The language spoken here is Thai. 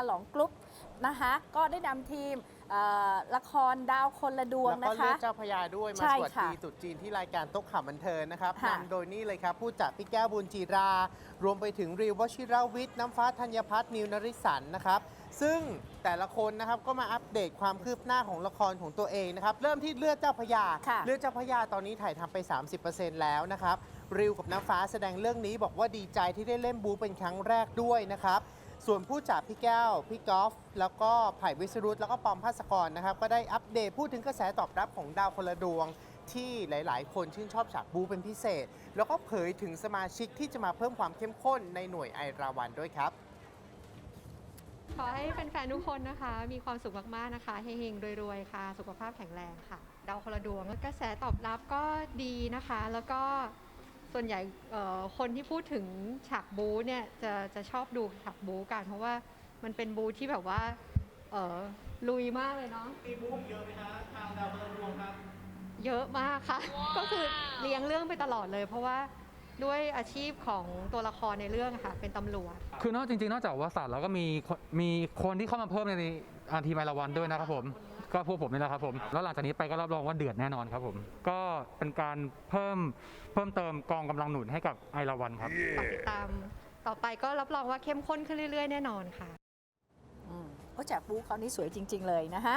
อาหลองกรุ๊ปนะคะ ก็ได้นำทีมเอ่อละครดาวคนละดวงแล้วก็นะเลืคะอกเจ้าพระยาด้วยมาใช่สวัสค่ะดีตรุษจีนที่รายการโต๊ะข่าวบันเทิงนะครับค่ะนำโดยนี่เลยครับ ผู้จัดพี่แก้วบุญจีรา รวมไปถึงริววชิราวิทย์น้ำฟ้าธัญพัฒน์นิวนริสันนะครับซึ่งแต่ละคนนะครับก็มาอัปเดตความคืบหน้าของละครของตัวเองนะครับเริ่มที่เลือดเจ้าพระยาค่ะเลือดเจ้าพระยาตอนนี้ถ่ายทำไป 30%แล้วนะครับริวกับน้ำฟ้าแสดงเรื่องนี้บอกว่าดีใจที่ได้เล่นบูเป็นครั้งแรกด้วยนะครับ ส่วนผู้จัดพี่แก้ว พี่กอล์ฟแล้วก็ไผ่วิสรุตแล้วก็ปอมพัสกรนะครับ ก็ได้อัปเดตพูดถึงกระแสตอบรับของดาวคนละดวง ที่หลาย ๆ คนชื่นชอบฉากบูเป็นพิเศษ แล้วก็เผยถึงสมาชิกที่จะมาเพิ่มความเข้มข้นในหน่วยไอราวันด้วยครับ ขอให้แฟนๆทุกคนนะคะ มีความสุขมากๆนะคะเฮงๆรวยๆค่ะ สุขภาพแข็งแรงค่ะ ดาวคนละดวงกระแสตอบรับก็ดีนะคะ แล้วก็ ส่วนใหญ่เอ่อคนที่พูดถึงฉากบูเนี่ยจะจะชอบดูฉากบูกัน เพราะว่ามันเป็นบูที่แบบว่าเอ่อลุยมากเลยเนาะมีบูเยอะไหมคะทางดาวคนละดวงครับ เยอะมากค่ะ ก็คือเลี้ยงเรื่องไปตลอดเลย เพราะว่าด้วยอาชีพของตัวละครในเรื่องอะค่ะ เป็นตำรวจ คือนอกจริงๆ นอกจากวสันต์แล้วก็มีคนมีคนที่เข้ามาเพิ่มในอาทีมไอราวันด้วยนะครับผม ก็พวกผมนี่แหละครับผม แล้วหลังจากนี้ไปก็รับรองว่าเดือดแน่นอนครับผม ก็เป็นการเพิ่มเพิ่มเติมกองกำลังหนุนให้กับไอราวันครับ ฝากติดตามต่อไปก็รับรองว่าเข้มข้นขึ้นเรื่อยๆ แน่นอนค่ะ อืมโอ้จากบูเขานี่สวยจริง ๆ เลยนะคะ